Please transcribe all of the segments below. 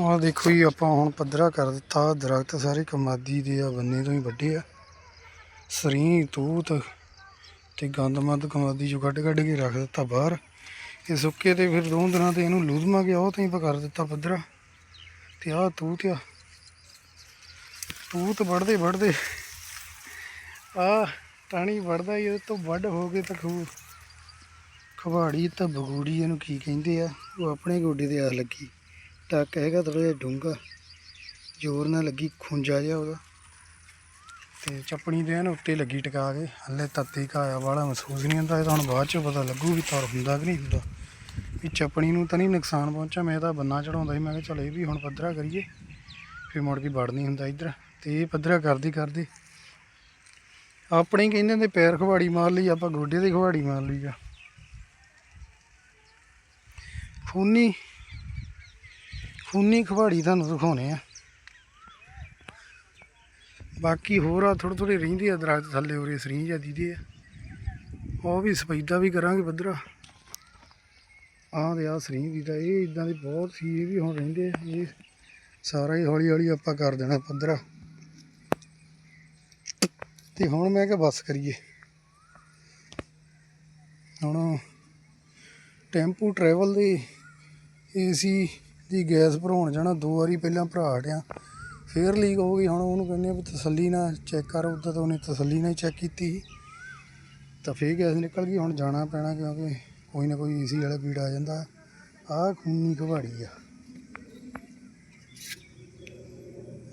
ਆਹ ਦੇਖੋ ਜੀ, ਆਪਾਂ ਹੁਣ ਪੱਧਰਾ ਕਰ ਦਿੱਤਾ, ਦਰਖਤ ਸਾਰੇ ਕਮਾਦੀ ਦੇ ਆ, ਬੰਨੇ ਤੋਂ ਹੀ ਵੱਡੇ ਆ। ਸਰੀ, ਤੂਤ ਤੇ ਗੰਦਮੰਦ ਕਮਾਦੀ ਚੋਂ ਕੱਢ ਕੱਢ ਕੇ ਰੱਖ ਦਿੱਤਾ ਬਾਹਰ। ਇਹ ਸੁੱਕੇ ਤੇ ਫਿਰ ਦੋ ਦਿਨਾਂ ਤੇ ਇਹਨੂੰ ਲੂਧਮਾ ਗਿਆ ਉਹ ਤਾਂ ਹੀ ਕਰ ਦਿੱਤਾ ਪੱਧਰਾ। ਤੇ ਆਹ ਤੂਤ ਆ। ਤੂਤ ਵੜਦੇ ਵੜਦੇ ਆ ਟਾਣੀ ਵੜਦਾ ਹੀ ਉਹ ਤੋਂ ਵੱਢ ਹੋ ਕੇ ਤਾਂ ਖੂ ਖਵਾੜੀ ਤਾਂ ਬਗੂੜੀ ਇਹਨੂੰ ਕੀ ਕਹਿੰਦੇ ਆ, ਉਹ ਆਪਣੇ ਗੋਡੇ ਤੇ ਆਸ ਲੱਗੀ। ਟੱਕ ਹੈਗਾ ਥੋੜਾ ਜਿਹਾ ਡੂੰਘਾ, ਜ਼ੋਰ ਨਾਲ ਲੱਗੀ ਖੁੰਝਾ ਜਿਹਾ ਉਹਦਾ। ਤੇ ਚੱਪਣੀ ਦੇ ਐਨ ਉੱਤੇ ਲੱਗੀ ਟਿਕਾ ਕੇ, ਹੱਲੇ ਤੱਤੀ ਘਾਇਆ ਵਾਲਾ ਮਹਿਸੂਸ ਨਹੀਂ ਹੁੰਦਾ, ਇਹ ਤਾਂ ਹੁਣ ਬਾਅਦ ਚ ਪਤਾ ਲੱਗੂ ਵੀ ਤਰ ਹੁੰਦਾ ਕਿ ਨਹੀਂ ਹੁੰਦਾ। ਵੀ ਚੱਪਣੀ ਨੂੰ ਤਾਂ ਨਹੀਂ ਨੁਕਸਾਨ ਪਹੁੰਚਾ ਮੈਂ ਤਾਂ ਬੰਨਾ ਚੜਾਉਂਦਾ ਸੀ, ਮੈਂ ਕਿਹਾ ਚਲ ਇਹ ਵੀ ਹੁਣ ਪੱਧਰਾ ਕਰੀਏ, ਫਿਰ ਮੁੜ ਕੇ ਵੜ ਨਹੀਂ ਹੁੰਦਾ ਇੱਧਰ। ਤੇ ਇਹ ਪੱਧਰਾ ਕਰਦੀ ਕਰਦੀ ਆਪਣੇ ਕਹਿੰਦੇ ਨੇ ਪੈਰ ਖਵਾੜੀ ਮਾਰ ਲਈ, ਆਪਾਂ ਗੋਡੇ ਦੀ ਖਵਾੜੀ ਮਾਰ ਲਈ ਆ। ਖੂਨੀ ਉਨੀ ਖਵਾੜੀ ਤੁਹਾਨੂੰ ਦਿਖਾਉਣੇ ਆ। ਬਾਕੀ ਹੋਰ ਆ ਥੋੜੇ ਥੋੜੇ ਰਹਿੰਦੇ ਆ ਦਰਖਤ ਥੱਲੇ ਉਰੇ ਸਰੀਂ ਜਾਂ ਦੀਦੇ ਆ ਉਹ ਵੀ ਸਪੈਦਾ ਵੀ ਕਰਾਂਗੇ ਪੱਧਰਾ ਆਹ ਦੇ ਆ ਸਰੀਂ ਦੀ ਤਾਂ ਇਹ ਇਦਾਂ ਦੇ ਬਹੁਤ ਸੀ, ਇਹ ਵੀ ਹੁਣ ਰਹਿੰਦੇ ਆ। ਇਹ ਸਾਰਾ ਹੀ ਹੌਲੀ ਹੌਲੀ ਆਪਾਂ ਕਰ ਦੇਣਾ ਪੱਧਰਾ ਤੇ ਹੁਣ ਮੈਂ ਕਿਹਾ ਬੱਸ ਕਰੀਏ। ਹੁਣ ਟੈਂਪੂ ਟਰੈਵਲ ਦੀ ਏਸੀ ਦੀ ਗੈਸ ਭਰਾਉਣ ਜਾਣਾ ਦੋ ਵਾਰੀ ਪਹਿਲਾਂ ਭਰਾ ਹਟਿਆ। ਫੇਰ ਲੀਕ ਹੋ ਗਈ, ਹੁਣ ਉਹਨੂੰ ਕਹਿੰਦੇ ਆ ਵੀ ਤਸੱਲੀ ਨਾਲ ਚੈੱਕ ਕਰ ਉੱਦਾਂ ਤਾਂ ਉਹਨੇ ਤਸੱਲੀ ਨਾਲ ਚੈੱਕ ਕੀਤੀ। ਸੀ। ਤਾਂ ਫੇਰ ਗੈਸ ਨਿਕਲ ਗਈ, ਹੁਣ ਜਾਣਾ ਪੈਣਾ ਕਿਉਂਕਿ ਕੋਈ ਨਾ ਕੋਈ ਏਸੀ ਵਾਲਾ ਪੀੜ ਆ ਜਾਂਦਾ। ਆਹ ਖੂਨੀ ਘਵਾੜੀ ਆ।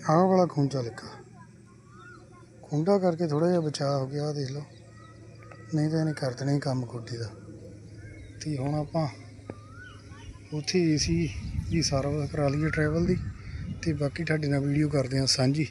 ਆਹ ਵਾਲਾ ਖੂੰਚਾ ਲੱਗਾ ਖੁੰਡਾ ਕਰਕੇ ਥੋੜਾ ਜਿਹਾ ਬਚਾਅ ਹੋ ਗਿਆ ਦੇਖ ਲਓ। ਨਹੀਂ ਤਾਂ ਇਹਨੇ ਕਰ ਦੇਣਾ ਹੀ ਕੰਮ ਗੋਡੇ ਦਾ। ਤੇ ਹੁਣ ਆਪਾਂ ਉੱਥੇ ਏਸੀ ਦੀ ਸਰਵਿਸ ਕਰਾ ਲਈਏ ਟਰੈਵਲ ਦੀ ਤੇ ਬਾਕੀ ਤੁਹਾਡੇ ਨਾਲ ਵੀਡੀਓ ਕਰਦੇ ਹਾਂ ਸਾਂਝੀ।